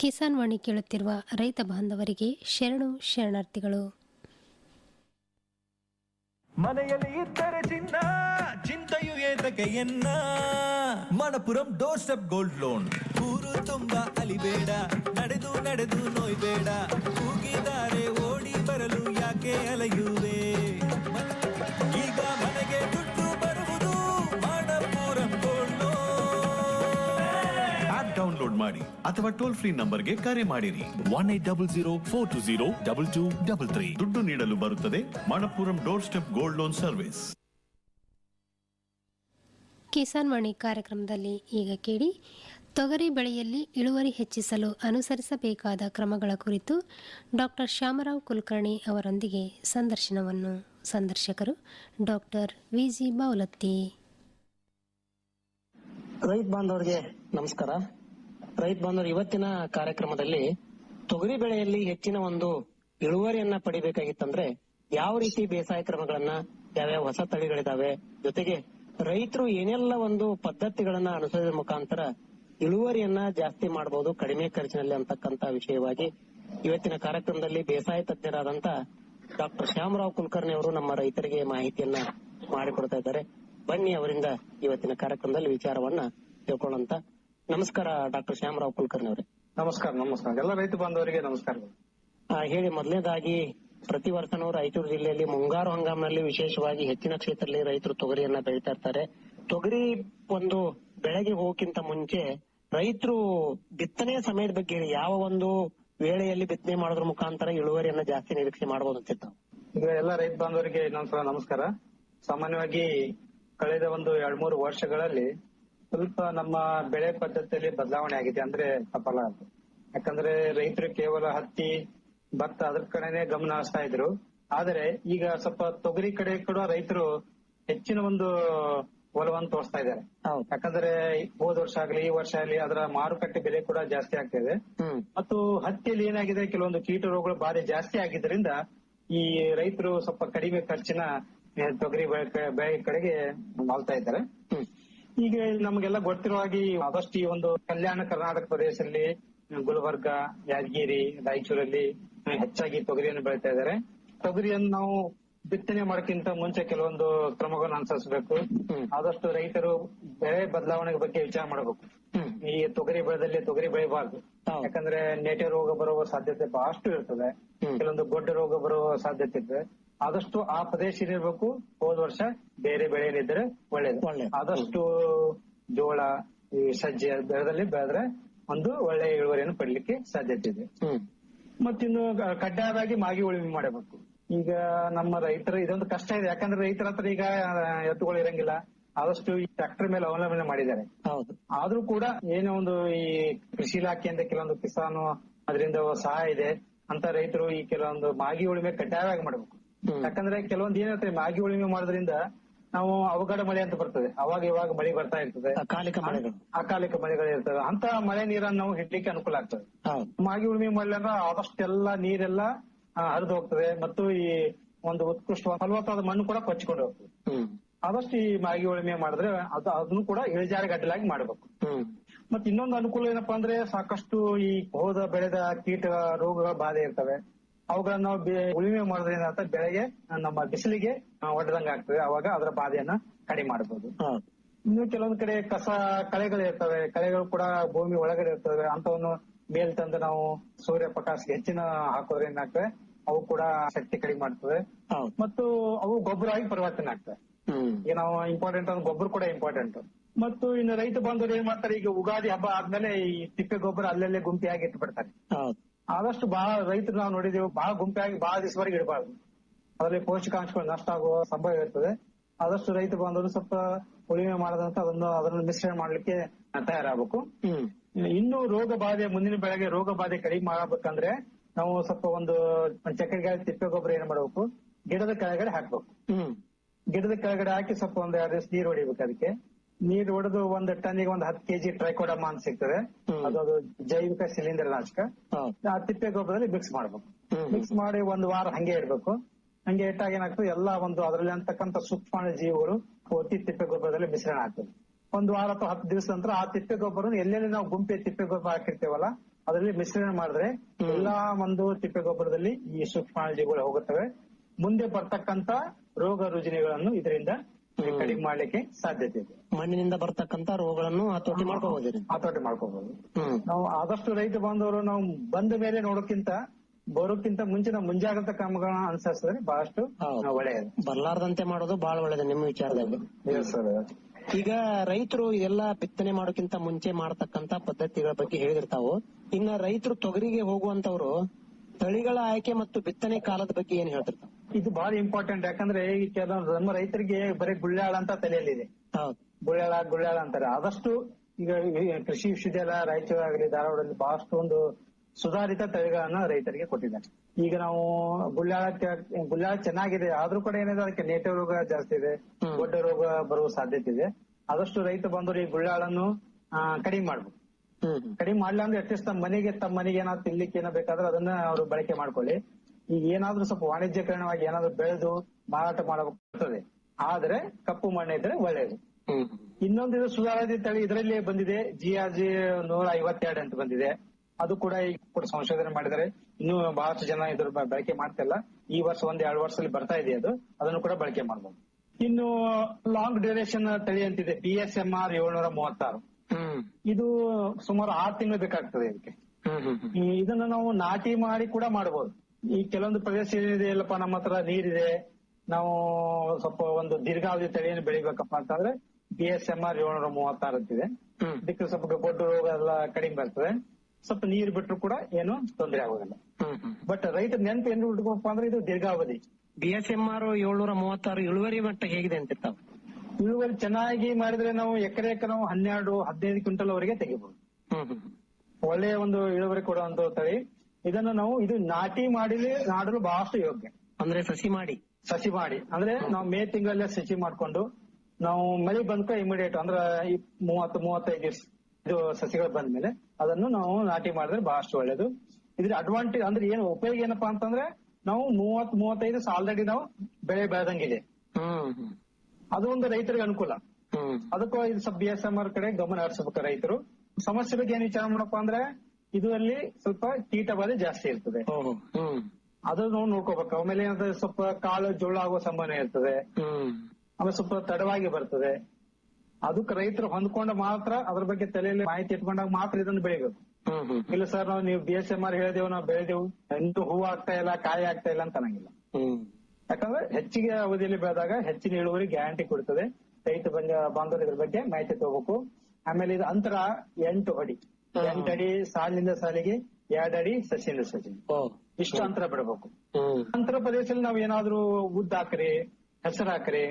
ಕಿಸಾನ್ ವಾಣಿ ಕೇಳುತ್ತಿರುವ ರೈತ ಬಾಂಧವರಿಗೆ ಶರಣು ಶರಣಾರ್ಥಿಗಳು. ಮನೆಯಲ್ಲಿ ಇದ್ದರೆ ಚಿನ್ನ, ಚಿಂತೆಯು ಏತಕೆಯನ್ನ ಮಣಪುರಂ ಡೋರ್ ಗೋಲ್ಡ್ ಲೋನ್. ಊರು ತುಂಬಾ ಅಲಿಬೇಡ, ನಡೆದು ನಡೆದು ನೋಯ್ಬೇಡ. ಕೂಗಿದ್ದಾರೆ, ಓಡಿ ಬರಲು ಯಾಕೆ ಅಲೆಯುವೆ? ಅಥವಾ ಟೋಲ್ ಫ್ರೀ ನಂಬರ್ಗೆ ಕರೆ ಮಾಡಿರಿ. One eight double zero four two zero double two double three ದುಡ್ಡು ನೀಡಲು ಬರುತ್ತದೆ Manappuram door step gold loan service. Kisan Vani ಕಾರ್ಯಕ್ರಮದಲ್ಲಿ ಈಗ ಕೇಳಿ ತೊಗರಿ ಬೆಳೆಯಲ್ಲಿ ಇಳುವರಿ ಹೆಚ್ಚಿಸಲು ಅನುಸರಿಸಬೇಕಾದ ಕ್ರಮಗಳ ಕುರಿತು ಡಾಕ್ಟರ್ ಶ್ಯಾಮರಾವ್ ಕುಲಕರ್ಣಿ ಅವರೊಂದಿಗೆ ಸಂದರ್ಶನವನ್ನು ಸಂದರ್ಶಕರು ಡಾಕ್ಟರ್ ವಿಜಿ ಬಾವಲತ್ತಿ. ರೈತ ಬಾಂಧವರಿಗೆ ನಮಸ್ಕಾರ. ರೈತ ಬಾಂಧವರು ಇವತ್ತಿನ ಕಾರ್ಯಕ್ರಮದಲ್ಲಿ ತೊಗರಿ ಬೆಳೆಯಲ್ಲಿ ಹೆಚ್ಚಿನ ಒಂದು ಇಳುವರಿಯನ್ನ ಪಡಿಬೇಕಾಗಿತ್ತಂದ್ರೆ ಯಾವ ರೀತಿ ಬೇಸಾಯ ಕ್ರಮಗಳನ್ನ ಯಾವ್ಯಾವ ಹೊಸ ತಳಿಗಳಿದಾವೆ, ಜೊತೆಗೆ ರೈತರು ಏನೆಲ್ಲ ಒಂದು ಪದ್ಧತಿಗಳನ್ನ ಅನುಸರಿಸಿದ ಮುಖಾಂತರ ಇಳುವರಿಯನ್ನ ಜಾಸ್ತಿ ಮಾಡಬಹುದು ಕಡಿಮೆ ಖರ್ಚಿನಲ್ಲಿ ಅಂತಕ್ಕಂತ ವಿಷಯವಾಗಿ ಇವತ್ತಿನ ಕಾರ್ಯಕ್ರಮದಲ್ಲಿ ಬೇಸಾಯ ತಜ್ಞರಾದಂತ ಡಾಕ್ಟರ್ ಶ್ಯಾಮರಾವ್ ಕುಲಕರ್ಣಿ ಅವರು ನಮ್ಮ ರೈತರಿಗೆ ಮಾಹಿತಿಯನ್ನ ಮಾಡಿಕೊಡ್ತಾ ಇದ್ದಾರೆ. ಬನ್ನಿ ಅವರಿಂದ ಇವತ್ತಿನ ಕಾರ್ಯಕ್ರಮದಲ್ಲಿ ವಿಚಾರವನ್ನ ತಿಳ್ಕೊಳ್ಳೋಂತ ನಮಸ್ಕಾರ ಡಾಕ್ಟರ್ ಶ್ಯಾಮರಾವ್ ಕುಲಕರ್ಣಿ ಅವರೇ ನಮಸ್ಕಾರ ನಮಸ್ಕಾರ. ಎಲ್ಲ ರೈತ ಬಾಂಧವರಿಗೆ ನಮಸ್ಕಾರ. ಆ, ಹೇಳಿ ಮೊದಲನೇದಾಗಿ ಪ್ರತಿ ವರ್ಷನೂ ರಾಯಚೂರು ಜಿಲ್ಲೆಯಲ್ಲಿ ಮುಂಗಾರು ಹಂಗಾಮಿನಲ್ಲಿ ವಿಶೇಷವಾಗಿ ಹೆಚ್ಚಿನ ಕ್ಷೇತ್ರದಲ್ಲಿ ರೈತರು ತೊಗರಿಯನ್ನ ಬೆಳೀತಾ ಇರ್ತಾರೆ. ತೊಗರಿ ಒಂದು ಬೆಳೆಗೆ ಹೋಗಕ್ಕಿಂತ ಮುಂಚೆ ರೈತರು ಬಿತ್ತನೆ ಸಮಯದ ಬಗ್ಗೆ ಯಾವ ಒಂದು ವೇಳೆಯಲ್ಲಿ ಬಿತ್ತನೆ ಮಾಡೋದ್ರ ಮುಖಾಂತರ ಇಳುವರಿಯನ್ನ ಜಾಸ್ತಿ ನಿರೀಕ್ಷೆ ಮಾಡಬಹುದು ಅಂತಿತ್ತು ಈಗ ಎಲ್ಲ ರೈತ ಬಾಂಧವರಿಗೆ ಇನ್ನೊಂದ್ಸಲ ನಮಸ್ಕಾರ. ಸಾಮಾನ್ಯವಾಗಿ ಕಳೆದ ಒಂದು ಎರಡ್ ಮೂರು ವರ್ಷಗಳಲ್ಲಿ ಸ್ವಲ್ಪ ನಮ್ಮ ಬೆಳೆ ಪದ್ಧತಿಯಲ್ಲಿ ಬದಲಾವಣೆ ಆಗಿದೆ ಅಂದ್ರೆ ಸಫಲ ಅಂತ ಯಾಕಂದ್ರೆ ರೈತರು ಕೇವಲ ಹತ್ತಿ ಭತ್ತ ಅದ್ರ ಕಡೆನೆ ಗಮನ ಹರಿಸ್ತಾ ಇದ್ರು. ಆದರೆ ಈಗ ಸ್ವಲ್ಪ ತೊಗರಿ ಕಡೆ ಕೂಡ ರೈತರು ಹೆಚ್ಚಿನ ಒಂದು ಒಲವನ್ನು ತೋರಿಸ್ತಾ ಇದ್ದಾರೆ. ಯಾಕಂದ್ರೆ ಹೋದ ವರ್ಷ ಆಗ್ಲಿ ಈ ವರ್ಷ ಆಗ್ಲಿ ಅದರ ಮಾರುಕಟ್ಟೆ ಬೆಲೆ ಕೂಡ ಜಾಸ್ತಿ ಆಗ್ತಾ ಇದೆ. ಮತ್ತು ಹತ್ತಿಯಲ್ಲಿ ಏನಾಗಿದೆ ಕೆಲವೊಂದು ಕೀಟ ರೋಗಗಳು ಬಾರಿ ಜಾಸ್ತಿ ಆಗಿದ್ದರಿಂದ ಈ ರೈತರು ಸ್ವಲ್ಪ ಕಡಿಮೆ ಖರ್ಚಿನ ತೊಗರಿ ಬೆಳೆ ಕಡೆಗೆ ಮಾಲ್ತಾ ಇದ್ದಾರೆ. ಈಗ ನಮಗೆಲ್ಲ ಗೊತ್ತಿರುವ ಹಾಗೆ ಆದಷ್ಟು ಈ ಒಂದು ಕಲ್ಯಾಣ ಕರ್ನಾಟಕ ಪ್ರದೇಶದಲ್ಲಿ ಗುಲ್ಬರ್ಗ ಯಾದಗಿರಿ ರಾಯಚೂರಲ್ಲಿ ಹೆಚ್ಚಾಗಿ ತೊಗರಿಯನ್ನು ಬೆಳೀತಾ ಇದ್ದಾರೆ. ತೊಗರಿಯನ್ನು ನಾವು ಬಿತ್ತನೆ ಮಾಡಕ್ಕಿಂತ ಮುಂಚೆ ಕೆಲವೊಂದು ಕ್ರಮಗಳನ್ನು ಅನುಸರಿಸಬೇಕು. ಆದಷ್ಟು ರೈತರು ಬೆಳೆ ಬದಲಾವಣೆ ಬಗ್ಗೆ ವಿಚಾರ ಮಾಡಬೇಕು. ಈ ತೊಗರಿ ಬೆಳೆದಲ್ಲಿ ತೊಗರಿ ಬೆಳಿಬಾರ್ದು. ಯಾಕಂದ್ರೆ ನೆಟೆ ರೋಗ ಬರುವ ಸಾಧ್ಯತೆ ಬಹಳಷ್ಟು ಇರ್ತದೆ. ಕೆಲವೊಂದು ಗೊಡ್ಡ ರೋಗ ಬರುವ ಸಾಧ್ಯತೆ ಇದೆ ಆದಷ್ಟು ಆ ಪ್ರದೇಶ ಇರಬೇಕು ಹೋದ ವರ್ಷ ಬೇರೆ ಬೆಳೆಯಲಿದ್ರೆ ಒಳ್ಳೇದು. ಆದಷ್ಟು ಜೋಳ ಈ ಸಜ್ಜೆ ಬೆಳೆದಲ್ಲಿ ಬೆಳೆದ್ರೆ ಒಂದು ಒಳ್ಳೆ ಇಳುವರಿಯನ್ನು ಪಡಿಲಿಕ್ಕೆ ಸಾಧ್ಯತೆ ಇದೆ. ಮತ್ತಿನ್ನು ಕಡ್ಡಾಯವಾಗಿ ಮಾಗಿ ಉಳುಮೆ ಮಾಡಬೇಕು. ಈಗ ನಮ್ಮ ರೈತರ ಇದೊಂದು ಕಷ್ಟ ಇದೆ. ಯಾಕಂದ್ರೆ ರೈತರ ಹತ್ರ ಈಗ ಎತ್ತುಗಳು ಇರಂಗಿಲ್ಲ. ಆದಷ್ಟು ಈ ಟ್ರಾಕ್ಟರ್ ಮೇಲೆ ಅವಲಂಬನೆ ಮಾಡಿದ್ದಾರೆ. ಆದ್ರೂ ಕೂಡ ಏನೋ ಒಂದು ಈ ಕೃಷಿ ಇಲಾಖೆಯಿಂದ ಕೆಲವೊಂದು ಕಿಸಾನು ಅದರಿಂದ ಸಹಾಯ ಇದೆ. ಅಂತ ರೈತರು ಈ ಕೆಲವೊಂದು ಮಾಗಿ ಉಳುಮೆ ಕಡ್ಡಾಯವಾಗಿ ಮಾಡಬೇಕು. ಯಾಕಂದ್ರೆ ಕೆಲವೊಂದ್ ಏನಿರ್ತದೆ ಮಾಗಿ ಉಳಿಮೆ ಮಾಡೋದ್ರಿಂದ ನಾವು ಅವಘಡ ಮಳೆ ಅಂತ ಬರ್ತದೆ. ಅವಾಗ ಇವಾಗ ಮಳೆ ಬರ್ತಾ ಇರ್ತದೆ. ಅಕಾಲಿಕ ಮಳೆಗಳು. ಅಕಾಲಿಕ ಮಳೆಗಳು ಇರ್ತವೆ. ಅಂತ ಮಳೆ ನೀರನ್ನು ನಾವು ಹಿಡ್ಲಿಕ್ಕೆ ಅನುಕೂಲ ಆಗ್ತದೆ. ಮಾಗಿ ಉಳಿಮೆ ಮಾಡಲಿಲ್ಲ ಆದಷ್ಟೆಲ್ಲ ನೀರೆಲ್ಲ ಹರಿದು ಹೋಗ್ತದೆ. ಮತ್ತು ಈ ಒಂದು ಉತ್ಕೃಷ್ಟ ಫಲವತ್ತಾದ ಮಣ್ಣು ಕೂಡ ಕೊಚ್ಚಿಕೊಂಡು ಹೋಗ್ತದೆ. ಆದಷ್ಟು ಈ ಮಾಗಿ ಉಳಿಮೆ ಮಾಡಿದ್ರೆ ಅದು ಅದನ್ನು ಕೂಡ ಇಳಿಜಾರಿಗೆ ಅಡ್ಡಲಾಗಿ ಮಾಡಬೇಕು. ಮತ್ತೆ ಇನ್ನೊಂದು ಅನುಕೂಲ ಏನಪ್ಪಾ ಅಂದ್ರೆ ಸಾಕಷ್ಟು ಈ ಹೋದ ಬೆಳೆದ ಕೀಟ ರೋಗಗಳ ಬಾಧೆ ಇರ್ತವೆ. ಅವುಗಳನ್ನ ನಾವು ಉಳುಮೆ ಮಾಡೋದ್ರಿಂದ ಬೆಳೆಗೆ ನಮ್ಮ ಬಿಸಿಲಿಗೆ ಒಡ್ದಂಗ ಆಗ್ತದೆ. ಅವಾಗ ಅದರ ಬಾಧೆಯನ್ನ ಕಡಿಮೆ ಮಾಡಬಹುದು ಹೌದು ಇನ್ನು ಕೆಲವೊಂದ್ ಕಡೆ ಕಸ ಕಳೆಗಳು ಇರ್ತವೆ. ಕಳೆಗಳು ಕೂಡ ಭೂಮಿ ಒಳಗಡೆ ಇರ್ತವೆ. ಅಂತವನ್ನು ಮೇಲ್ ತಂದು ನಾವು ಸೂರ್ಯ ಪ್ರಕಾಶಕ್ಕೆ ಹೆಚ್ಚಿನ ಹಾಕೋದ್ರಿಂದ ಏನಾಗ್ತದೆ ಅವು ಕೂಡ ಶಕ್ತಿ ಕಡಿಮೆ ಮಾಡ್ತದೆ ಹೌದು ಮತ್ತು ಅವು ಗೊಬ್ಬರ ಆಗಿ ಪರಿವರ್ತನೆ ಆಗ್ತವೆ. ಈಗ ನಾವು ಇಂಪಾರ್ಟೆಂಟ್ ಅಂದ್ರೆ ಗೊಬ್ಬರ ಕೂಡ ಇಂಪಾರ್ಟೆಂಟ್ ಮತ್ತು ಇನ್ನು ರೈತ ಬಾಂಧವರು ಏನ್ ಮಾಡ್ತಾರೆ? ಈಗ ಉಗಾದಿ ಹಬ್ಬ ಆದ್ಮೇಲೆ ಈ ತಿಪ್ಪೆ ಗೊಬ್ಬರ ಅಲ್ಲಲ್ಲೇ ಗುಂಪಿಯಾಗಿ ಇಟ್ಬಿಡ್ತಾರೆ ಹೌದು. ಆದಷ್ಟು ಬಹಳ ರೈತರು ನಾವು ನೋಡಿದೀವಿ ಬಹಳ ಗುಂಪಾಗಿ ಬಹಳ ದಿವಸವರೆಗೆ ಇಡಬಾರ್ದು. ಅದರಲ್ಲಿ ಪೌಷ್ಟಿಕಾಂಶಗಳು ನಷ್ಟ ಆಗುವ ಸಂಭವ ಇರ್ತದೆ. ಆದಷ್ಟು ರೈತ ಬಾಂಧವರು ಸ್ವಲ್ಪ ಉಳಿಮೆ ಮಾಡದಂತ ಅದನ್ನು ಅದನ್ನು ಮಿಶ್ರಣ ಮಾಡ್ಲಿಕ್ಕೆ ತಯಾರಾಗಬೇಕು. ಇನ್ನು ರೋಗ ಬಾಧೆ ಮುಂದಿನ ಬೆಳೆಗೆ ರೋಗ ಬಾಧೆ ಕಡಿಮೆ ಮಾಡಬೇಕಂದ್ರೆ ನಾವು ಸ್ವಲ್ಪ ಒಂದು ಚಕ್ಕರಿಗಾಗಿ ತಿಪ್ಪೆ ಗೊಬ್ಬರ ಏನ್ ಮಾಡಬೇಕು ಗಿಡದ ಕೆಳಗಡೆ ಹಾಕ್ಬೇಕು. ಗಿಡದ ಕೆಳಗಡೆ ಹಾಕಿ ಸ್ವಲ್ಪ ಒಂದ್ ಎರಡು ದಿವಸ ನೀರು ಹೊಡಿಬೇಕು ಅದಕ್ಕೆ. ನೀರು ಹೊಡೆದು ಒಂದ್ ಟನ್ನಿಗೆ ಒಂದ್ ಹತ್ತು ಕೆಜಿ ಟ್ರೈಕೋಡಮ ಅಂತ ಸಿಗ್ತದೆ. ಅದೊಂದು ಅದು ಅದು ಜೈವಿಕ ಶಿಲೀಂಧ್ರ ನಾಶಕ. ಆ ತಿಪ್ಪೆ ಗೊಬ್ಬರದಲ್ಲಿ ಮಿಕ್ಸ್ ಮಾಡ್ಬೇಕು. ಮಿಕ್ಸ್ ಮಾಡಿ ಒಂದ್ ವಾರ ಹಂಗೆ ಇಡ್ಬೇಕು. ಹಂಗೆ ಇಟ್ಟಾಗ ಏನಾಗ್ತದೆ ಎಲ್ಲಾ ಒಂದು ಅದರಲ್ಲಿ ಅಂತಕ್ಕಂಥ ಸೂಕ್ಷ್ಮಾಣು ಜೀವಿಗಳು ಪೂರ್ತಿ ತಿಪ್ಪೆ ಗೊಬ್ಬರದಲ್ಲಿ ಮಿಶ್ರಣ ಆಗ್ತದೆ. ಒಂದ್ ವಾರ ಅಥವಾ ಹತ್ತು ದಿವಸ ನಂತರ ಆ ತಿಪ್ಪೆ ಗೊಬ್ಬರ ಎಲ್ಲೆಲ್ಲಿ ನಾವು ಗುಂಪೆ ತಿಪ್ಪೆ ಗೊಬ್ಬರ ಹಾಕಿರ್ತೇವಲ್ಲ ಅದರಲ್ಲಿ ಮಿಶ್ರಣ ಮಾಡಿದ್ರೆ ಎಲ್ಲಾ ಒಂದು ತಿಪ್ಪೆ ಗೊಬ್ಬರದಲ್ಲಿ ಈ ಸೂಕ್ಷ್ಮಾಣು ಜೀವಿಗಳು ಹೋಗುತ್ತವೆ. ಮುಂದೆ ಬರ್ತಕ್ಕಂತ ರೋಗ ರುಜಿನಗಳನ್ನು ಇದರಿಂದ ಕಡಿಮೆ ಮಾಡ್ಲಿಕ್ಕೆ ಸಾಧ್ಯತೆ ಇದೆ. ಮಣ್ಣಿನಿಂದ ಬರ್ತಕ್ಕಂತ ರೋಗಗಳನ್ನು ಹತೋಟಿ ಮಾಡ್ಕೋಬಹುದು ಹತೋಟಿ ಮಾಡ್ಕೋಬಹುದು ನಾವು ಆದಷ್ಟು ರೈತ ಬಾಂಧವರು ನಾವು ಬಂದ ಮೇಲೆ ನೋಡೋಕ್ಕಿಂತ ಬರೋಕ್ಕಿಂತ ಮುಂಚಿನ ಮುಂಜಾಗ್ರತಾ ಕ್ರಮಗಳನ್ನ ಅನುಸರಿಸಿದ್ರೆ ಬಹಳಷ್ಟು. ಒಳ್ಳೆಯದು. ಬರ್ಲಾರ್ದಂತೆ ಮಾಡೋದು ಬಹಳ ಒಳ್ಳೇದು ನಿಮ್ಮ ವಿಚಾರದಲ್ಲಿ. ಈಗ ರೈತರು ಇದೆಲ್ಲ ಬಿತ್ತನೆ ಮಾಡೋಕ್ಕಿಂತ ಮುಂಚೆ ಮಾಡತಕ್ಕಂತ ಪದ್ಧತಿಗಳ ಬಗ್ಗೆ ಹೇಳಿದಿರ್ತಾವು ಇನ್ನ ರೈತರು ತೊಗರಿಗೆ ಹೋಗುವಂತವ್ರು ತಳಿಗಳ ಆಯ್ಕೆ ಮತ್ತು ಬಿತ್ತನೆ ಕಾಲದ ಬಗ್ಗೆ ಏನ್ ಹೇಳ್ತಿರ್ತಾವ? ಇದು ಬಹಳ ಇಂಪಾರ್ಟೆಂಟ್ ಯಾಕಂದ್ರೆ ಈ ಕೆಲವು ನಮ್ಮ ರೈತರಿಗೆ ಬರೀ ಗುಳ್ಳ್ಯಾಳ ಅಂತ ತಲೆಯಲ್ಲಿದೆ. ಹೌದು. ಗುಳ್ಳ್ಯಾಳ ಗುಳ್ಳ್ಯಾಳ ಅಂತಾರೆ. ಆದಷ್ಟು ಈಗ ಕೃಷಿ ವಿಶ್ವವಿದ್ಯಾಲಯ ರಾಯಚೂರು ಆಗಲಿ ಧಾರವಾಡದಲ್ಲಿ ಬಹಳಷ್ಟು ಒಂದು ಸುಧಾರಿತ ತಳಿಗಳನ್ನ ರೈತರಿಗೆ ಕೊಟ್ಟಿದ್ದಾರೆ. ಈಗ ನಾವು ಗುಳ್ಳ್ಯಾಳ ಗುಳ್ಳ್ಯಾಳ ಚೆನ್ನಾಗಿದೆ. ಆದ್ರೂ ಕೂಡ ಏನಿದೆ ಅದಕ್ಕೆ ನೇಟಿವ್ ರೋಗ ಜಾಸ್ತಿ ಇದೆ. ದೊಡ್ಡ ರೋಗ ಬರುವ ಸಾಧ್ಯತೆ ಇದೆ. ಆದಷ್ಟು ರೈತ ಬಂದವರು ಈ ಗುಳ್ಳ್ಯಾಳನ್ನು ಆ, ಕಡಿಮೆ ಮಾಡ್ಬೇಕು. ಕಡಿಮೆ ಮಾಡ್ಲಾ ಅಂದ್ರೆ ಅಟ್ಲೀಸ್ಟ್ ತಮ್ಮ ಮನೆಗೆ ತಮ್ಮ ಮನೆಗೆ ಏನಾದ್ರು ತಿನ್ಲಿಕ್ಕೆ ಏನೋ ಬೇಕಾದ್ರೆ ಅದನ್ನ ಅವರು ಬಳಕೆ ಮಾಡ್ಕೊಳ್ಳಿ. ಈಗ ಏನಾದ್ರೂ ಸ್ವಲ್ಪ ವಾಣಿಜ್ಯಕರಣವಾಗಿ ಏನಾದ್ರೂ ಬೆಳೆದು ಮಾರಾಟ ಮಾಡಬೇಕಾಗ್ತದೆ ಆದ್ರೆ ಕಪ್ಪು ಮಣ್ಣು ಇದ್ರೆ ಒಳ್ಳೆಯದು ಹ್ಮ್. ಇನ್ನೊಂದು ಇದು ಸುಧಾರಿತ ತಳಿ ಇದರಲ್ಲಿ ಬಂದಿದೆ. ಜಿ ಆರ್ ಜಿ ನೂರ ಐವತ್ತೆರಡು ಅಂತ ಬಂದಿದೆ. ಅದು ಕೂಡ ಈಗ ಕೂಡ ಸಂಶೋಧನೆ ಮಾಡಿದರೆ ಇನ್ನೂ ಬಹಳಷ್ಟು ಜನ ಇದ್ರ ಬಳಕೆ ಮಾಡ್ತಿಲ್ಲ ಈ ವರ್ಷ ಒಂದ್ ಎರಡು ವರ್ಷದಲ್ಲಿ ಬರ್ತಾ ಇದೆ ಅದು. ಅದನ್ನು ಕೂಡ ಬಳಕೆ ಮಾಡಬಹುದು ಇನ್ನು ಲಾಂಗ್ ಡ್ಯೂರೇಷನ್ ತಳಿ ಅಂತಿದೆ. ಪಿ ಎಸ್ ಎಂ ಆರ್ ಏಳ್ನೂರ ಮೂವತ್ತಾರು. ಇದು ಸುಮಾರು ಆರು ತಿಂಗಳು ಬೇಕಾಗ್ತದೆ ಇದಕ್ಕೆ. ಇದನ್ನ ನಾವು ನಾಟಿ ಮಾಡಿ ಕೂಡ ಮಾಡಬಹುದು ಈ ಕೆಲವೊಂದು ಪ್ರದೇಶ ಏನಿದೆ ಇಲ್ಲಪ್ಪ ನಮ್ಮ ಹತ್ರ ನೀರಿದೆ. ನಾವು ಸ್ವಲ್ಪ ಒಂದು ದೀರ್ಘಾವಧಿ ತಳಿಯನ್ನು ಬೆಳಿಬೇಕಪ್ಪ ಅಂತಂದ್ರೆ ಬಿ ಎಸ್ ಎಂ ಆರ್ ಏಳ್ನೂರ ಮೂವತ್ತಾರು ಅಂತಿದೆ. ಇದಕ್ಕೆ ಸ್ವಲ್ಪ ಗೊಡ್ಡು ರೋಗ ಎಲ್ಲ ಕಡಿಮೆ ಬರ್ತದೆ. ಸ್ವಲ್ಪ ನೀರು ಬಿಟ್ಟರು ಕೂಡ ಏನು ತೊಂದರೆ ಆಗೋದಿಲ್ಲ. ಬಟ್ ರೈತ ನೆನಪು ಏನು ಹುಡ್ಕಪ್ಪ ಅಂದ್ರೆ ಇದು ದೀರ್ಘಾವಧಿ. ಬಿ ಎಸ್ ಎಂ ಆರ್ ಏಳ್ನೂರ ಮೂವತ್ತಾರು ಇಳುವರಿ ಮಟ್ಟ ಹೇಗಿದೆ ಅಂತಿರ್ತಾವ? ಇಳುವರಿ ಚೆನ್ನಾಗಿ ಮಾಡಿದ್ರೆ ನಾವು ಎಕರೆಕ ನಾವು ಹನ್ನೆರಡು ಹದಿನೈದು ಕ್ವಿಂಟಲ್ ವರೆಗೆ ತೆಗಿಬಹುದು ಒಳ್ಳೆಯ ಒಂದು ಇಳುವರಿ ಕೊಡುವಂತ ತಳಿ. ಇದನ್ನು ನಾವು ಇದು ನಾಟಿ ಮಾಡಿಲಿ ನಾಡಲು ಬಹಳಷ್ಟು ಯೋಗ್ಯ. ಅಂದ್ರೆ ಸಸಿ ಮಾಡಿ. ಸಸಿ ಮಾಡಿ. ಅಂದ್ರೆ ನಾವು ಮೇ ತಿಂಗಳಲ್ಲೇ ಸಸಿ ಮಾಡ್ಕೊಂಡು ನಾವು ಮಳೆ ಬಂದ್ಕ ಇಮಿಡಿಯೇಟ್ ಅಂದ್ರೆ ಮೂವತ್ತು ಮೂವತ್ತೈದು ದಿವಸ ಇದು ಸಸಿಗಳು ಬಂದ್ಮೇಲೆ ಅದನ್ನು ನಾವು ನಾಟಿ ಮಾಡಿದ್ರೆ ಬಹಳಷ್ಟು ಒಳ್ಳೇದು. ಇದ್ರ ಅಡ್ವಾಂಟೇಜ್ ಅಂದ್ರೆ ಏನು ಉಪಯೋಗ ಏನಪ್ಪಾ ಅಂತಂದ್ರೆ ನಾವು ಮೂವತ್ ಮೂವತ್ತೈದು ಆಲ್ರೆಡಿ ನಾವು ಬೆಳೆ ಬೆಳೆದಂಗಿದೆ ಅದು ಒಂದು ರೈತರಿಗೆ ಅನುಕೂಲ. ಅದಕ್ಕೂ ಇದು sub B S M R ಕಡೆ ಗಮನ ಹರಿಸಬೇಕು ರೈತರು. ಸಮಸ್ಯೆ ಬಗ್ಗೆ ಏನ್ ವಿಚಾರ ಮಾಡಪ್ಪ ಅಂದ್ರೆ ಇದರಲ್ಲಿ ಸ್ವಲ್ಪ ಕೀಟ ಬಾಧೆ ಜಾಸ್ತಿ ಇರ್ತದೆ. ಓಹೋ ಹ್ಮ್. ಅದು ನಾವು ನೋಡ್ಕೋಬೇಕು. ಆಮೇಲೆ ಏನಾದ್ರೆ ಸ್ವಲ್ಪ ಕಾಳು ಜೋಳ ಆಗುವ ಸಂಬಂಧ ಇರ್ತದೆ. ಆಮೇಲೆ ಸ್ವಲ್ಪ ತಡವಾಗಿ ಬರ್ತದೆ. ಅದಕ್ಕೆ ರೈತರು ಹೊಂದ್ಕೊಂಡ ಮಾತ್ರ ಅದ್ರ ಬಗ್ಗೆ ತಲೆಯಲ್ಲಿ ಮಾಹಿತಿ ಇಟ್ಕೊಂಡಾಗ ಮಾತ್ರ ಇದನ್ನು ಬೆಳಿಬೇಕು. ಇಲ್ಲ ಸರ್ ನಾವು ನೀವು ಬಿ ಎಸ್ ಎಂ ಆರ್ ಹೇಳಿದೆವು ನಾವು ಬೆಳೆದೆವು. ಎಂಟು ಹೂ ಆಗ್ತಾ ಇಲ್ಲ ಕಾಯಿ ಆಗ್ತಾ ಇಲ್ಲ ಅಂತ ಅನ್ನಂಗಿಲ್ಲ. ಯಾಕಂದ್ರೆ ಹೆಚ್ಚಿಗೆ ಅವಧಿಯಲ್ಲಿ ಬೆಳೆದಾಗ ಹೆಚ್ಚಿನ ಇಳುವರಿ ಗ್ಯಾರಂಟಿ ಕೊಡ್ತದೆ. ರೈತ ಬಂದ ಬಾಂಧವರು ಇದ್ರ ಬಗ್ಗೆ ಮಾಹಿತಿ ತಗೋಬೇಕು. ಆಮೇಲೆ ಇದು ಅಂತರ ಎಂಟು ಅಡಿ. ಎಂಟು ಅಡಿ ಸಾಲಿನಿಂದ ಸಾಲಿಗೆ ಎರಡ್ ಅಡಿ ಸಸಿಯಿಂದ ಸಸಿ ಇಷ್ಟು ಅಂತರ ಬಿಡಬೇಕು. ಅಂತರ ಪ್ರದೇಶದಲ್ಲಿ ನಾವು ಏನಾದ್ರೂ ಉದ್ದ ಹಾಕ್ರಿ ಹೆಸರು ಹಾಕ್ರಿ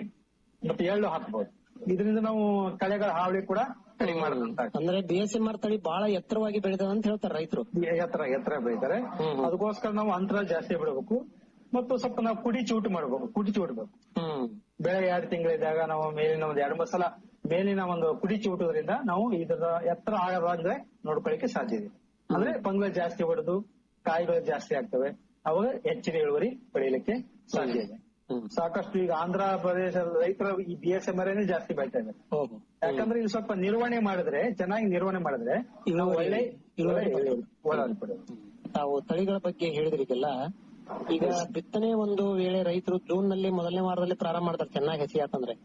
ಮತ್ತೆ ಎಳ್ಳು ಹಾಕ್ಬೋದು. ಇದರಿಂದ ನಾವು ಕಳೆಗಳ ಹಾವಳಿ ಕೂಡ ಕಡಿಮೆ ಮಾಡುದಂತ ಅಂದ್ರೆ ಬಿ ಎಸ್ ಎಂ ಆರ್ ತಳಿ ಬಹಳ ಎತ್ತರವಾಗಿ ಬೆಳೆದವ ಅಂತ ಹೇಳ್ತಾರೆ ರೈತರು. ಎತ್ತರ ಎತ್ತರ ಬೆಳಿತಾರೆ. ಅದಕ್ಕೋಸ್ಕರ ನಾವು ಅಂತರ ಜಾಸ್ತಿ ಬಿಡಬೇಕು. ಮತ್ತು ಸ್ವಲ್ಪ ನಾವು ಕುಡಿ ಚೂಟು ಮಾಡಬೇಕು ಕುಡಿ ಚೂಟ್ಬೇಕು. ಬೆಳೆ ಎರಡು ತಿಂಗಳಿದ್ದಾಗ ನಾವು ಮೇಲಿನ ಒಂದು ಎರಡು ಮೂರು ಸಲ ಮೇಲಿನ ಒಂದು ಕುಡಿಚಿ ಚೂಟೋದ್ರಿಂದ ನಾವು ಇದರ ಎತ್ತರ ಆಗದಂದ್ರೆ ನೋಡ್ಕೊಳ್ಳಿಕ್ಕೆ ಸಾಧ್ಯ ಇದೆ. ಅಂದ್ರೆ ಪಂಗ್ಲ ಜಾಸ್ತಿ ಹೊಡೆದು ಕಾಯಿಗಳು ಜಾಸ್ತಿ ಆಗ್ತವೆ. ಅವಾಗ ಹೆಚ್ಚಿನ ಇಳುವರಿ ಪಡೆಯಲಿಕ್ಕೆ ಸಾಧ್ಯ ಇದೆ. ಸಾಕಷ್ಟು ಈಗ ಆಂಧ್ರ ಪ್ರದೇಶದ ರೈತರ ಈ ಬಿ ಎಸ್ ಎಂ ಜಾಸ್ತಿ ಬೆಳಿತಾ ಇದ್ದಾರೆ. ಯಾಕಂದ್ರೆ ಇಲ್ಲಿ ಸ್ವಲ್ಪ ನಿರ್ವಹಣೆ ಮಾಡಿದ್ರೆ ಚೆನ್ನಾಗಿ ನಿರ್ವಹಣೆ ಮಾಡಿದ್ರೆ ಒಳ್ಳೆ ತಾವು ತಳಿಗಳ ಬಗ್ಗೆ ಹೇಳಿದ್ರಿಗೆಲ್ಲ ಈಗ ಬಿತ್ತನೆ ಒಂದು ವೇಳೆ ರೈತರು ಜೂನ್ನಲ್ಲಿ ಮೊದಲನೇ ವಾರದಲ್ಲಿ ಪ್ರಾರಂಭ ಮಾಡ್ತಾರೆ ಚೆನ್ನಾಗಿ ಹಸಿ ಹೌದು.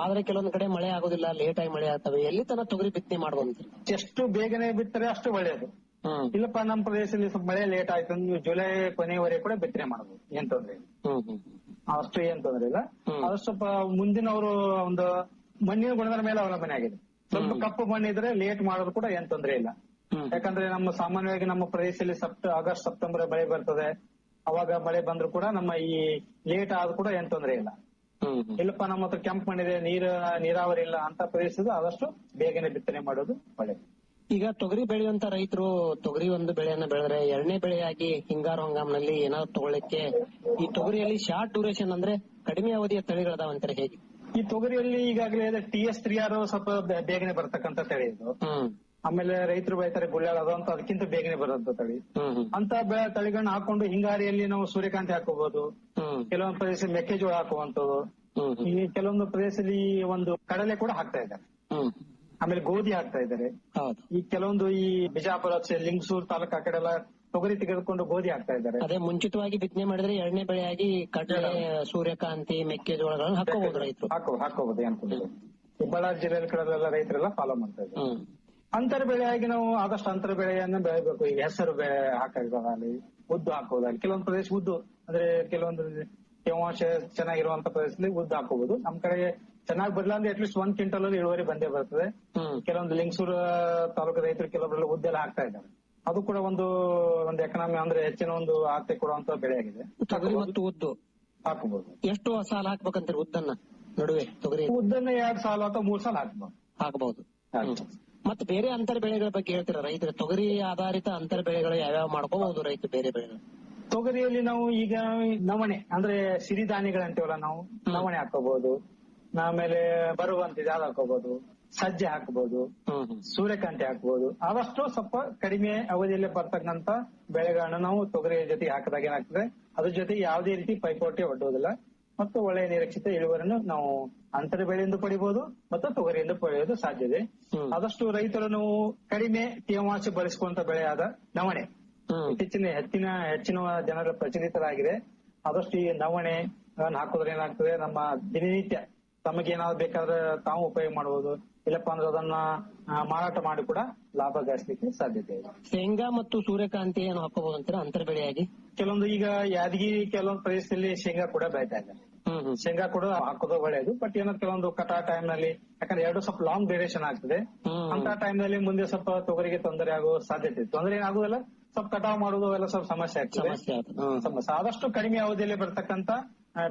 ಆದ್ರೆ ಕೆಲವೊಂದ್ ಕಡೆ ಮಳೆ ಆಗೋದಿಲ್ಲ ಲೇಟ್ ಆಗಿ ಮಳೆ ಆಗ್ತವೆ. ಎಲ್ಲಿ ತನಕ ತೊಗರಿ ಬಿತ್ತನೆ ಮಾಡ್ಬೋದು ಎಷ್ಟು ಬೇಗನೆ ಬಿತ್ತರೆ ಅಷ್ಟು ಒಳ್ಳೆಯದು ಇಲ್ಲಪ್ಪ ನಮ್ಮ ಪ್ರದೇಶದಲ್ಲಿ ಸ್ವಲ್ಪ ಮಳೆ ಲೇಟ್ ಆಯ್ತು ಅಂದ್ರೆ ನೀವು ಜುಲೈ ಕೊನೆಯವರೆಗೆ ಕೂಡ ಬಿತ್ತನೆ ಮಾಡಬಹುದು ಏನ್ ತೊಂದ್ರೆ ಅಷ್ಟು ಏನ್ ತೊಂದ್ರೆ ಇಲ್ಲ. ಅದು ಸ್ವಲ್ಪ ಮುಂದಿನವರು ಒಂದು ಮಣ್ಣಿನ ಗುಣದ ಮೇಲೆ ಅವಲಂಬನೆ ಆಗಿದೆ. ಸ್ವಲ್ಪ ಕಪ್ಪು ಮಣ್ಣಿದ್ರೆ ಲೇಟ್ ಮಾಡೋದು ಕೂಡ ಏನ್ ತೊಂದ್ರೆ ಇಲ್ಲ. ಯಾಕಂದ್ರೆ ನಮ್ಮ ಸಾಮಾನ್ಯವಾಗಿ ನಮ್ಮ ಪ್ರದೇಶದಲ್ಲಿ ಸೆಪ್ಟ ಆಗಸ್ಟ್ ಸೆಪ್ಟೆಂಬರ್ ಮಳೆ ಬರ್ತದೆ. ಅವಾಗ ಮಳೆ ಬಂದ್ರು ಕೂಡ ನಮ್ಮ ಈ ಲೇಟ್ ಆದ್ರೂ ಕೂಡ ಏನ್ ತೊಂದ್ರೆ ಇಲ್ಲ. ಇಲ್ಲಪ್ಪ ನಮ್ಮ ಹತ್ರ ಕೆಂಪು ಮಣ್ಣಿದೆ ನೀರ ನೀರಾವರಿ ಇಲ್ಲ ಅಂತ ಪ್ರದೇಶದ ಆದಷ್ಟು ಬೇಗನೆ ಬಿತ್ತನೆ ಮಾಡೋದು ಒಳ್ಳೇದು ಈಗ ತೊಗರಿ ಬೆಳೆಯುವಂತ ರೈತರು ತೊಗರಿ ಒಂದು ಬೆಳೆಯನ್ನ ಬೆಳೆದ್ರೆ ಎರಡನೇ ಬೆಳೆಯಾಗಿ ಹಿಂಗಾರು ಹಂಗಾಮ್ನಲ್ಲಿ ಏನಾದ್ರು ತಗೊಳ್ಳಿಕ್ಕೆ ಈ ತೊಗರಿಯಲ್ಲಿ ಶಾರ್ಟ್ ಡ್ಯೂರೇಷನ್ ಅಂದ್ರೆ ಕಡಿಮೆ ಅವಧಿಯ ತಳಿಗಳದಾವಂತಾರೆ ಹೇಗೆ? ಈ ತೊಗರಿಯಲ್ಲಿ ಈಗಾಗಲೇ ಟಿ ಎಸ್ ತ್ರೀ ಆರ್ ಸ್ವಲ್ಪ ಬೇಗನೆ ಬರ್ತಕ್ಕಂತ ತಳಿ ಇದು. ಹ್ಮ್. ಆಮೇಲೆ ರೈತರು ಬೆಳಿತಾರೆ ಗುಳ್ಳ ಅದು ಅಂತ ಅದಕ್ಕಿಂತ ಬೇಗನೆ ಬರುವಂತ ತಳಿ. ಅಂತ ಬೆಳೆ ತಳಿಗಳನ್ನ ಹಾಕೊಂಡು ಹಿಂಗಾರಿಯಲ್ಲಿ ನಾವು ಸೂರ್ಯಕಾಂತಿ ಹಾಕೋಬಹುದು ಕೆಲವೊಂದು ಪ್ರದೇಶ ಮೆಕ್ಕೆಜೋಳ ಹಾಕುವಂತದ್ದು ಈ ಕೆಲವೊಂದು ಪ್ರದೇಶದಲ್ಲಿ ಒಂದು ಕಡಲೆ ಕೂಡ ಹಾಕ್ತಾ ಇದ್ದಾರೆ. ಆಮೇಲೆ ಗೋಧಿ ಹಾಕ್ತಾ ಇದ್ದಾರೆ. ಈ ಕೆಲವೊಂದು ಈ ಬಿಜಾಪುರ ಲಿಂಗಸೂರ್ ತಾಲೂಕು ಆ ಕಡೆ ಎಲ್ಲ ತೊಗರಿ ತೆಗೆದುಕೊಂಡು ಗೋಧಿ ಹಾಕ್ತಾ ಇದ್ದಾರೆ. ಅದೇ ಮುಂಚಿತವಾಗಿ ಬಿತ್ತನೆ ಮಾಡಿದ್ರೆ ಎರಡನೇ ಬೆಳೆಯಾಗಿ ಕಡಲೆ ಸೂರ್ಯಕಾಂತಿ ಮೆಕ್ಕೆಜೋಳಗಳನ್ನ ಹಾಕೋಬಹುದು ರೈತರು. ಹಾಕೋ ಹಾಕೋಬಹುದು ಏನ್ ಕಡೆ ಬಳ್ಳಾರಿ ಜಿಲ್ಲೆ ಕಡೆಲ್ಲ ರೈತರೆಲ್ಲ ಫಾಲೋ ಮಾಡ್ತಾ ಇದ್ದಾರೆ. ಅಂತರ ಬೆಳೆಯಾಗಿ ನಾವು ಆದಷ್ಟು ಅಂತರ ಬೆಳೆಯನ್ನ ಬೆಳಿಬೇಕು ಈಗ ಹೆಸರು ಬೆಳೆ ಹಾಕೋದಾಗಲಿ ಉದ್ದು ಹಾಕೋದಾಗಲಿ ಕೆಲವೊಂದು ಪ್ರದೇಶ ಉದ್ದು ಅಂದ್ರೆ ಕೆಲವೊಂದು ತೇವಾಂಶ ಚೆನ್ನಾಗಿರುವಂತ ಪ್ರದೇಶದಲ್ಲಿ ಉದ್ದು ಹಾಕೋಬಹುದು ನಮ್ ಕಡೆ ಚೆನ್ನಾಗಿ ಬರಲ್ಲ ಅಂದ್ರೆ ಅಟ್ಲೀಸ್ಟ್ ಒಂದ್ ಕ್ವಿಂಟಲ್ ಅಲ್ಲಿ ಇಳುವರಿ ಬಂದೇ ಬರ್ತದೆ. ಕೆಲವೊಂದು ಲಿಂಗಸೂರು ತಾಲೂಕು ರೈತರು ಕೆಲವೊಬ್ಬರೆಲ್ಲ ಉದ್ದೆಲ್ಲ ಹಾಕ್ತಾ ಇದ್ದಾರೆ. ಅದು ಕೂಡ ಒಂದು ಒಂದು ಎಕನಾಮಿ ಅಂದ್ರೆ ಹೆಚ್ಚಿನ ಒಂದು ಆರ್ಥಿಕ ಕೊಡುವಂತ ಬೆಳೆಯಾಗಿದೆ. ತೊಗರಿ ಮತ್ತು ಉದ್ದು. ಹಾಕಬಹುದು ಎಷ್ಟು ಸಾಲ ಹಾಕ್ಬೇಕಂತಾರೆ ಉದ್ದನ್ನ? ನಡುವೆ ತೊಗರಿ. ಉದ್ದನ್ನ ಎರಡ್ ಸಾಲ ಅಥವಾ ಮೂರ್ ಸಾಲ ಹಾಕಬಹುದು ಹಾಕಬಹುದು ಮತ್ತೆ ಬೇರೆ ಅಂತರ ಬೆಳೆಗಳ ಬಗ್ಗೆ ಹೇಳ್ತೀರಾ? ರೈತರ ತೊಗರಿ ಆಧಾರಿತ ಅಂತರ ಬೆಳೆಗಳು ಯಾವ್ಯಾವ ಮಾಡ್ಕೋಬಹುದು ರೈತರು ಬೇರೆ ಬೆಳೆಗಳು? ತೊಗರಿಯಲ್ಲಿ ನಾವು ಈಗ ನವಣೆ ಅಂದ್ರೆ ಸಿರಿಧಾನ್ಯಗಳಂತೀವಲ್ಲ ನಾವು ನವಣೆ ಹಾಕೋಬಹುದು ಆಮೇಲೆ ಬರುವಂತ ಅದು ಹಾಕೋಬಹುದು ಸಜ್ಜೆ ಹಾಕಬಹುದು ಸೂರ್ಯಕಾಂತಿ ಹಾಕಬಹುದು ಆದಷ್ಟು ಸ್ವಲ್ಪ ಕಡಿಮೆ ಅವಧಿಯಲ್ಲಿ ಬರ್ತಕ್ಕಂತ ಬೆಳೆಗಳನ್ನ ನಾವು ತೊಗರಿಯ ಜೊತೆ ಹಾಕಿದಾಗ ಏನಾಗ್ತದೆ? ಅದ್ರ ಜೊತೆ ಯಾವುದೇ ರೀತಿ ಪೈಪೋಟಿ ಒಡ್ಡುವುದಿಲ್ಲ ಮತ್ತು ಒಳ್ಳೆಯ ನಿರೀಕ್ಷಿತ ಇಳುವರಿಯನ್ನು ನಾವು ಅಂತರ ಬೆಳೆಯಿಂದ ಪಡಿಬಹುದು ಮತ್ತು ತೊಗರಿಯಿಂದ ಪಡೆಯೋದು ಸಾಧ್ಯ ಇದೆ. ಆದಷ್ಟು ರೈತರು ನಾವು ಕಡಿಮೆ ತೇವಾಂಶ ಬಳಸುವಂತ ಬೆಳೆಯಾದ ನವಣೆ. ಇತ್ತೀಚಿನ ಹೆಚ್ಚಿನ ಹೆಚ್ಚಿನ ಜನರ ಪ್ರಚಲಿತರಾಗಿದೆ. ಆದಷ್ಟು ಈ ನವಣೆ ಹಾಕೋದ್ರೆ ಏನಾಗ್ತದೆ? ನಮ್ಮ ದಿನನಿತ್ಯ ತಮಗೇನಾದ್ರು ಬೇಕಾದ್ರೆ ತಾವು ಉಪಯೋಗ ಮಾಡಬಹುದು ಇಲ್ಲಪ್ಪ ಅಂದ್ರೆ ಅದನ್ನ ಮಾರಾಟ ಮಾಡಿ ಕೂಡ ಲಾಭ ಗಳಿಸಲಿಕ್ಕೆ ಸಾಧ್ಯತೆ ಇದೆ. ಶೇಂಗಾ ಮತ್ತು ಸೂರ್ಯಕಾಂತಿ ಏನು ಹಾಕೋಬಹುದು ಅಂತಾರೆ ಅಂತರ ಬೆಳೆಯಾಗಿ? ಕೆಲವೊಂದು ಈಗ ಯಾದಗಿರಿ ಕೆಲವೊಂದು ಪ್ರದೇಶದಲ್ಲಿ ಶೇಂಗಾ ಕೂಡ ಬೆಳೀತಾ ಇದ್ದಾರೆ. ಹ್ಮ್ ಶೇಂಗಾ ಕೂಡ ಹಾಕೋದು ಒಳ್ಳೆಯದು ಬಟ್ ಏನೋ ಕೆಲವೊಂದು ಕಟಾ ಟೈಮ್ನಲ್ಲಿ ಯಾಕಂದ್ರೆ ಎರಡು ಸ್ವಲ್ಪ ಲಾಂಗ್ ಡ್ಯೂರೇಷನ್ ಆಗ್ತದೆ. ಅಂತ ಟೈಮ್ನಲ್ಲಿ ಮುಂದೆ ಸ್ವಲ್ಪ ತೊಗರಿಗೆ ತೊಂದರೆ ಆಗೋ ಸಾಧ್ಯತೆ ಇತ್ತು. ತೊಂದರೆ ಏನಾಗುದಿಲ್ಲ ಸ್ವಲ್ಪ ಕಟಾವ್ ಮಾಡೋದು ಎಲ್ಲ ಸ್ವಲ್ಪ ಸಮಸ್ಯೆ ಆಗ್ತದೆ. ಸಮಸ್ಯೆ ಆದಷ್ಟು ಕಡಿಮೆ ಅವಧಿಯಲ್ಲಿ ಬರ್ತಕ್ಕಂತ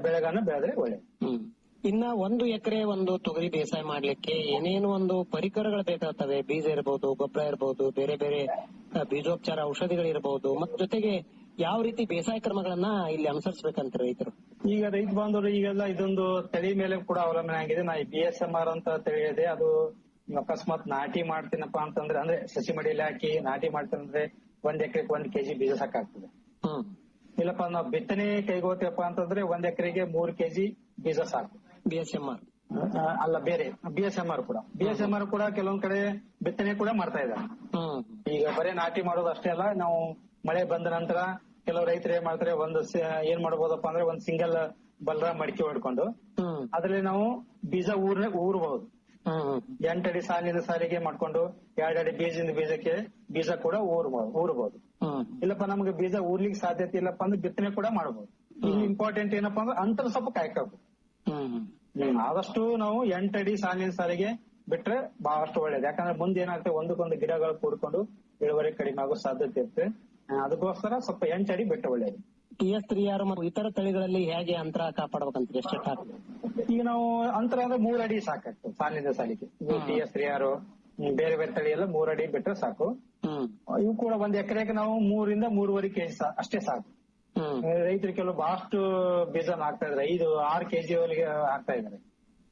ಬೆಳೆಗಳನ್ನ ಬೆಳೆದ್ರೆ ಒಳ್ಳೆಯದು ಹ್ಮ್. ಇನ್ನ ಒಂದು ಎಕರೆ ಒಂದು ತೊಗರಿ ಬೇಸಾಯ ಮಾಡ್ಲಿಕ್ಕೆ ಏನೇನು ಒಂದು ಪರಿಕರಗಳು ಬೇಕಾಗ್ತವೆ? ಬೀಜ ಇರಬಹುದು ಗೊಬ್ಬರ ಇರಬಹುದು ಬೇರೆ ಬೇರೆ ಬೀಜೋಪಚಾರ ಔಷಧಿಗಳಿರಬಹುದು ಮತ್ತೆ ಜೊತೆಗೆ ಯಾವ ರೀತಿ ಬೇಸಾಯ ಕ್ರಮಗಳನ್ನ ಇಲ್ಲಿ ಅನುಸರಿಸಬೇಕಂತ ರೈತರು? ಈಗ ರೈತ ಬಾಂಧವರು ಈಗೆಲ್ಲ ಇದೊಂದು ತಳಿ ಮೇಲೆ ಕೂಡ ಅವಲಂಬನೆ ಆಗಿದೆ. ನಾ ಬಿ ಎಸ್ ಎಂ ಆರ್ ಅಂತ ತಳಿ ಇದೆ ಅದು ಅಕಸ್ಮಾತ್ ನಾಟಿ ಮಾಡ್ತೀನಪ್ಪ ಅಂತಂದ್ರೆ ಅಂದ್ರೆ ಸಸಿ ಮಡಿಯಲ್ಲಿ ಹಾಕಿ ನಾಟಿ ಮಾಡ್ತೀನಂದ್ರೆ ಒಂದ್ ಎಕರೆಗೆ ಒಂದ್ ಕೆಜಿ ಬೀಜ ಸಾಕಾಗ್ತದೆ. ಇಲ್ಲಪ್ಪ ನಾವು ಬಿತ್ತನೆ ಕೈಗೋತೀವಪ್ಪ ಅಂತಂದ್ರೆ ಒಂದ್ ಎಕರೆಗೆ ಮೂರ್ ಕೆಜಿ ಬೀಜ ಸಾಕು. ಬಿ ಎಸ್ ಎಂ ಆರ್ ಅಲ್ಲ ಬೇರೆ ಬಿ ಎಸ್ ಎಂ ಆರ್ ಕೂಡ. ಬಿ ಎಸ್ ಎಂ ಆರ್ ಕೂಡ ಕೆಲವೊಂದ್ ಕಡೆ ಬಿತ್ತನೆ ಕೂಡ ಮಾಡ್ತಾ ಇದ್ದಾರೆ. ಈಗ ಬರೇ ನಾಟಿ ಮಾಡೋದು ಅಷ್ಟೇ ಅಲ್ಲ ನಾವು ಮಳೆ ಬಂದ ನಂತರ ಕೆಲವು ರೈತರು ಏನ್ ಮಾಡ್ತಾರೆ ಒಂದು ಏನ್ ಮಾಡ್ಬೋದಪ್ಪ ಅಂದ್ರೆ ಒಂದ್ ಸಿಂಗಲ್ ಬಲ್ರ ಮಡಿಕೆ ಹೊಡ್ಕೊಂಡು ಅದ್ರಲ್ಲಿ ನಾವು ಬೀಜ ಊರ್ನ ಊರ್ಬಹುದು ಎಂಟಡಿ ಸಾಲಿನ ಸಾಲಿಗೆ ಮಾಡ್ಕೊಂಡು ಎರಡಡಿ ಬೀಜದಿಂದ ಬೀಜಕ್ಕೆ ಬೀಜ ಕೂಡ ಊರ್ಬಹುದು ಊರ್ಬಹುದು ಇಲ್ಲಪ್ಪ ನಮ್ಗೆ ಬೀಜ ಊರ್ಲಿಕ್ಕೆ ಸಾಧ್ಯತೆ ಇಲ್ಲಪ್ಪ ಅಂದ್ರೆ ಬಿತ್ತನೆ ಕೂಡ ಮಾಡಬಹುದು ಇಲ್ಲಿ ಇಂಪಾರ್ಟೆಂಟ್ ಏನಪ್ಪಾ ಅಂದ್ರೆ ಅಂತರ ಸ್ವಲ್ಪ ಕಾಯ್ಕೋಬೇಕು ಆದಷ್ಟು ನಾವು ಎಂಟಡಿ ಸಾಲಿನ ಸಾಲಿಗೆ ಬಿಟ್ರೆ ಬಹಳಷ್ಟು ಒಳ್ಳೇದು. ಯಾಕಂದ್ರೆ ಮುಂದೆ ಏನಾಗ್ತದೆ ಒಂದಕ್ಕೊಂದು ಗಿಡಗಳು ಕೂಡ್ಕೊಂಡು ಇಳುವರಿ ಕಡಿಮೆ ಆಗೋ ಸಾಧ್ಯತೆ ಇರುತ್ತೆ. ಅದಕ್ಕೋಸ್ಕರ ಸ್ವಲ್ಪ ಎಂಟಡಿ ಬೆಟ್ಟ ಒಳ್ಳೇದು ಟಿ ಎಸ್ ತ್ರೀ ಆರ್ ಮತ್ತು ಇತರ ತಳಿಗಳಲ್ಲಿ ಹೇಗೆ ಅಂತರ ಕಾಪಾಡಬೇಕಂತ ಎಷ್ಟು ಈಗ ನಾವು ಅಂತರ ಅಂದ್ರೆ ಮೂರ್ ಅಡಿ ಸಾಕಾಗ್ತದೆ ಸಾಲಿನ ಸಾಲಿಗೆ. ಟಿ ಎಸ್ ತ್ರೀ ಆರು ಬೇರೆ ಬೇರೆ ತಳಿ ಎಲ್ಲ ಮೂರ್ ಅಡಿ ಬಿಟ್ರೆ ಸಾಕು. ಇವು ಕೂಡ ಒಂದ್ ಎಕರೆಗೆ ನಾವು ಮೂರಿಂದ ಮೂರುವರೆ ಕೆಜಿ ಅಷ್ಟೇ ಸಾಕು. ರೈತರು ಕೆಲವು ಬಹಳಷ್ಟು ಬೀಜನ ಹಾಕ್ತಾ ಇದಾರೆ ಐದು ಆರು ಕೆಜಿ ವರೆಗೆ ಹಾಕ್ತಾ ಇದಾರೆ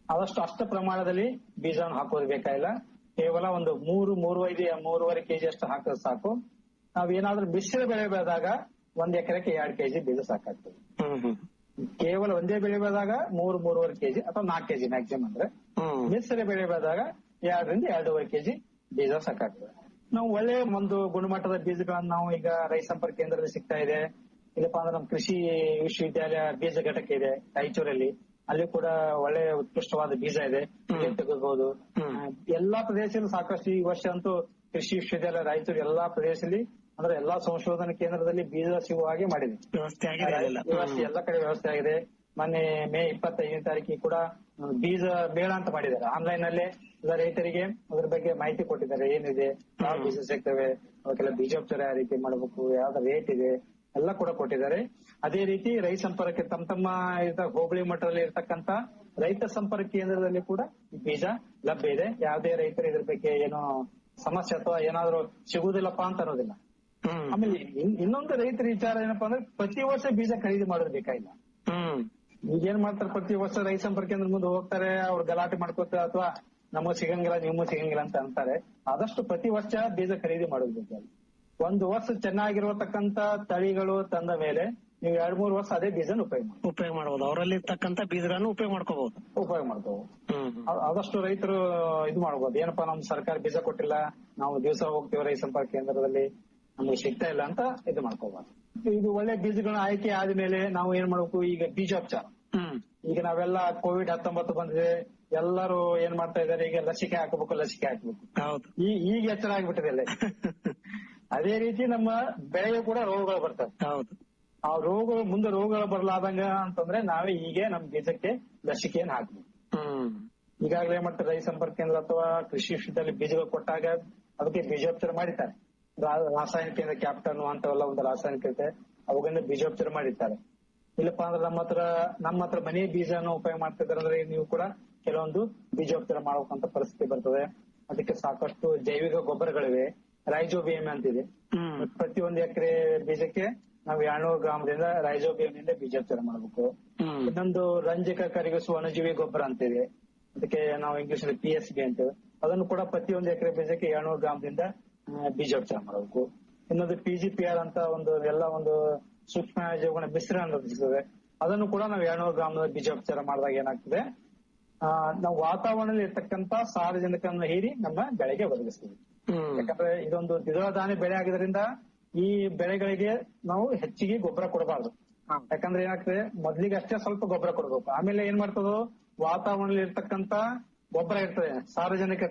ಆದಷ್ಟು ಅಷ್ಟ ಪ್ರಮಾಣದಲ್ಲಿ ಬೀಜವನ್ನು ಹಾಕೋದು ಬೇಕಾಗಿಲ್ಲ ಕೇವಲ ಒಂದು ಮೂರು ಮೂರುವರೆ ಮೂರುವರೆ ಕೆಜಿ ಅಷ್ಟು ಹಾಕಿದ್ರೆ ಸಾಕು. ನಾವ್ ಏನಾದ್ರೂ ಮಿಶ್ರ ಬೆಳೆ ಬೆಳೆದಾಗ ಒಂದ್ ಎಕರೆಗೆ ಎರಡ್ ಕೆಜಿ ಬೀಜ ಸಾಕಾಗ್ತದೆ. ಕೇವಲ ಒಂದೇ ಬೆಳೆ ಬೆಳೆದಾಗ ಮೂರು ಮೂರುವರೆ ಕೆಜಿ ಅಥವಾ ನಾಲ್ಕು ಕೆಜಿ ಮ್ಯಾಕ್ಸಿಮಮ್ ಅಂದ್ರೆ ಮಿಶ್ರ ಬೆಳೆ ಬೆಳೆದಾಗ ಎರಡರಿಂದ ಎರಡೂವರೆ ಕೆಜಿ ಬೀಜ ಸಾಕಾಗ್ತದೆ. ನಾವು ಒಳ್ಳೆ ಒಂದು ಗುಣಮಟ್ಟದ ಬೀಜಗಳನ್ನ ನಾವು ಈಗ ರೈತ ಸಂಪರ್ಕ ಕೇಂದ್ರದಲ್ಲಿ ಸಿಗ್ತಾ ಇದೆ. ಇಲ್ಲಪ್ಪ ಅಂದ್ರೆ ನಮ್ಮ ಕೃಷಿ ವಿಶ್ವವಿದ್ಯಾಲಯ ಬೀಜ ಘಟಕ ಇದೆ ರಾಯಚೂರಲ್ಲಿ. ಅಲ್ಲಿ ಕೂಡ ಒಳ್ಳೆ ಉತ್ಕೃಷ್ಟವಾದ ಬೀಜ ಇದೆ. ಇಲ್ಲಿ ತೆಗೆದುಬಹುದು ಎಲ್ಲಾ ಪ್ರದೇಶದಲ್ಲೂ ಸಾಕಷ್ಟು ಈ ವರ್ಷ ಅಂತೂ ಕೃಷಿ ವಿಶ್ವವಿದ್ಯಾಲಯ ರಾಯಚೂರು ಎಲ್ಲಾ ಪ್ರದೇಶದಲ್ಲಿ ಅಂದ್ರೆ ಎಲ್ಲಾ ಸಂಶೋಧನಾ ಕೇಂದ್ರದಲ್ಲಿ ಬೀಜ ಸಿಗುವ ಹಾಗೆ ಮಾಡಿದೆ ವ್ಯವಸ್ಥೆ ಆಗಿದೆ ಎಲ್ಲ ಕಡೆ ವ್ಯವಸ್ಥೆ ಆಗಿದೆ. ಮೊನ್ನೆ ಮೇ ಇಪ್ಪತ್ತೈದನೇ ತಾರೀಕಿಗೆ ಕೂಡ ಬೀಜ ಬೇಡ ಅಂತ ಮಾಡಿದ್ದಾರೆ. ಆನ್ಲೈನ್ ಅಲ್ಲಿ ಎಲ್ಲ ರೈತರಿಗೆ ಅದ್ರ ಬಗ್ಗೆ ಮಾಹಿತಿ ಕೊಟ್ಟಿದ್ದಾರೆ. ಏನಿದೆ? ಯಾವ ಬೀಜ ಸಿಗ್ತವೆ? ಅವಕ್ಕೆಲ್ಲ ಬೀಜೋಪಚಾರ ಯಾವ ರೀತಿ ಮಾಡಬೇಕು? ಯಾವ್ದು ರೇಟ್ ಇದೆ? ಎಲ್ಲ ಕೂಡ ಕೊಟ್ಟಿದ್ದಾರೆ. ಅದೇ ರೀತಿ ರೈತ ಸಂಪರ್ಕ ತಮ್ಮ ತಮ್ಮ ಹೋಬಳಿ ಮಟ್ಟದಲ್ಲಿ ಇರ್ತಕ್ಕಂತ ರೈತ ಸಂಪರ್ಕ ಕೇಂದ್ರದಲ್ಲಿ ಕೂಡ ಬೀಜ ಲಭ್ಯ ಇದೆ. ಯಾವುದೇ ರೈತರು ಇದ್ರ ಬಗ್ಗೆ ಏನೋ ಸಮಸ್ಯೆ ಅಥವಾ ಏನಾದ್ರು ಸಿಗುದಿಲ್ಲಪ್ಪ ಅಂತ ಅನ್ನೋದಿಲ್ಲ. ಆಮೇಲೆ ಇನ್- ಇನ್ನೊಂದು ರೈತರ ವಿಚಾರ ಏನಪ್ಪಾ ಅಂದ್ರೆ ಪ್ರತಿ ವರ್ಷ ಬೀಜ ಖರೀದಿ ಮಾಡೋದು ಬೇಕಾಗಿಲ್ಲ ಹ್ಮ್. ಈಗ ಏನ್ ಮಾಡ್ತಾರೆ ಪ್ರತಿ ವರ್ಷ ರೈತ ಸಂಪರ್ಕ ಕೇಂದ್ರ ಮುಂದೆ ಹೋಗ್ತಾರೆ ಅವ್ರು ಗಲಾಟೆ ಮಾಡ್ಕೋತಾರೆ ಅಥವಾ ನಮಗ್ ಸಿಗಂಗಿಲ್ಲ ನಿಮ್ಮ ಸಿಗಂಗಿಲ್ಲ ಅಂತ ಅಂತಾರೆ. ಆದಷ್ಟು ಪ್ರತಿ ವರ್ಷ ಬೀಜ ಖರೀದಿ ಮಾಡೋದು ಬೇಕಾಗಿ ಒಂದು ವರ್ಷ ಚೆನ್ನಾಗಿರತಕ್ಕಂತ ತಳಿಗಳು ತಂದ ಮೇಲೆ ನೀವು ಎರಡ್ ಮೂರು ವರ್ಷ ಅದೇ ಬೀಜನ ಉಪಯೋಗ ಉಪಯೋಗ ಮಾಡಬಹುದು ಅವರಲ್ಲಿ ಇರ್ತಕ್ಕಂತ ಬೀಜಗಳನ್ನು ಉಪಯೋಗ ಮಾಡ್ಕೋಬಹುದು ಉಪಯೋಗ ಮಾಡ್ಕೋಬಹುದು ಆದಷ್ಟು ರೈತರು ಇದು ಮಾಡಬಹುದು ಏನಪ್ಪಾ ನಮ್ ಸರ್ಕಾರ ಬೀಜ ಕೊಟ್ಟಿಲ್ಲ ನಾವು ದಿವಸ ಹೋಗ್ತೀವಿ ರೈತ ಸಂಪರ್ಕ ಕೇಂದ್ರದಲ್ಲಿ. ನಮಗೆ ಸಿಗ್ತಾ ಇಲ್ಲ ಅಂತ ಇದು ಮಾಡ್ಕೋಬಾರ್ದು ಇದು ಒಳ್ಳೆ ಬೀಜಗಳನ್ನ ಆಯ್ಕೆ ಆದ್ಮೇಲೆ ನಾವು ಏನ್ ಮಾಡ್ಬೇಕು? ಈಗ ಬೀಜೋಪಚಾರ ಈಗ ನಾವೆಲ್ಲ ಕೋವಿಡ್ ಹತ್ತೊಂಬತ್ತು ಬಂದಿದೆ. ಎಲ್ಲರೂ ಏನ್ ಮಾಡ್ತಾ ಇದಾರೆ ಈಗ ಲಸಿಕೆ ಹಾಕಬೇಕು ಲಸಿಕೆ ಹಾಕ್ಬೇಕು. ಈ ಈಗ ಎಚ್ಚರ ಆಗ್ಬಿಟ್ಟಿದೆ ಅದೇ ರೀತಿ ನಮ್ಮ ಬೆಳೆಗೆ ಕೂಡ ರೋಗಗಳು ಬರ್ತವೆ. ಹೌದು. ಆ ರೋಗಗಳು ಮುಂದೆ ರೋಗಗಳು ಬರಲಾದಂಗ ಅಂತಂದ್ರೆ ನಾವೇ ಈಗ ನಮ್ ಬೀಜಕ್ಕೆ ಲಸಿಕೆಯನ್ನು ಹಾಕ್ಬೇಕು. ಈಗಾಗಲೇ ಮತ್ತೆ ಮಾಡ್ತಾರೆ? ರೈತ ಸಂಪರ್ಕ ಕೇಂದ್ರ ಅಥವಾ ಕೃಷಿ ವಿಷಯದಲ್ಲಿ ಬೀಜಗಳು ಕೊಟ್ಟಾಗ ಅದಕ್ಕೆ ಬೀಜೋಪಚಾರ ಮಾಡಿರ್ತಾರೆ ರಾ- ರಾಸಾಯನಿಕ ಕ್ಯಾಪ್ಟನ್ ಅಂತವೆಲ್ಲ ಒಂದು ರಾಸಾಯನಿಕ ಇದೆ ಅವುಗಳಿಂದ ಬೀಜೋಪಚಾರ ಮಾಡಿರ್ತಾರೆ. ಇಲ್ಲಪ್ಪ ಅಂದ್ರೆ ನಮ್ಮ ಹತ್ರ ನಮ್ಮ ಹತ್ರ ಮನೆ ಬೀಜನ ಉಪಯೋಗ ಮಾಡ್ತಿದ್ದಾರೆ ಅಂದ್ರೆ ನೀವು ಕೂಡ ಕೆಲವೊಂದು ಬೀಜೋಪಚಾರ ಮಾಡಬೇಕಂತ ಪರಿಸ್ಥಿತಿ ಬರ್ತದೆ. ಅದಕ್ಕೆ ಸಾಕಷ್ಟು ಜೈವಿಕ ಗೊಬ್ಬರಗಳಿವೆ ರೈಜೋಬಿಯಂ ಅಂತಿದೆ. ಪ್ರತಿ ಒಂದು ಎಕರೆ ಬೀಜಕ್ಕೆ ನಾವು ಎರಡ್ನೂರು ಗ್ರಾಮದಿಂದ ರೈಜೋಬಿಯಂನಿಂದ ಬೀಜೋಪಚಾರ ಮಾಡಬೇಕು. ಇನ್ನೊಂದು ರಂಜಕ ಕರಗಿಸುವ ವನಜೀವಿ ಗೊಬ್ಬರ ಅಂತಿದೆ. ಅದಕ್ಕೆ ನಾವು ಇಂಗ್ಲಿಷ್ ಪಿ ಎಸ್ ಬಿ ಅಂತೇವೆ. ಅದನ್ನು ಕೂಡ ಪ್ರತಿಯೊಂದು ಎಕರೆ ಬೀಜಕ್ಕೆ ಏಳ್ನೂರು ಗ್ರಾಮದಿಂದ ಆ, ಬೀಜೋಪಚಾರ ಮಾಡಬೇಕು. ಇನ್ನೊಂದು ಪಿ ಜಿ ಪಿ ಆರ್ ಅಂತ ಒಂದು ಎಲ್ಲ ಒಂದು ಸೂಕ್ಷ್ಮ ಜೀವನ ಮಿಶ್ರಣ ರಚಿಸ್ತದೆ ಅದನ್ನು ಕೂಡ ನಾವು ಏಳ್ನೂರು ಗ್ರಾಮದ ಬೀಜೋಪಚಾರ ಮಾಡಿದಾಗ ಏನಾಗ್ತದೆ? ಆ, ನಾವು ವಾತಾವರಣದಲ್ಲಿ ಇರ್ತಕ್ಕಂತ ಸಾರಜನಕವನ್ನು ಹೀರಿ ನಮ್ಮ ಬೆಳೆಗೆ ಒದಗಿಸ್ತೀವಿ. ಯಾಕಂದ್ರೆ ಇದೊಂದು ದ್ವಿದಳ ಧಾನ್ಯ ಬೆಳೆ ಆಗಿದ್ರಿಂದ ಈ ಬೆಳೆಗಳಿಗೆ ನಾವು ಹೆಚ್ಚಿಗೆ ಗೊಬ್ಬರ ಕೊಡಬಾರ್ದು. ಯಾಕಂದ್ರೆ ಏನಾಗ್ತದೆ? ಮೊದ್ಲಿಗೆ ಅಷ್ಟೇ ಸ್ವಲ್ಪ ಗೊಬ್ಬರ ಕೊಡಬೇಕು. ಆಮೇಲೆ ಏನ್ ಮಾಡ್ತದೋ? ವಾತಾವರಣದಲ್ಲಿ ಇರ್ತಕ್ಕಂತ ಗೊಬ್ಬರ ಇರ್ತದೆ ಸಾರ್ವಜನಿಕ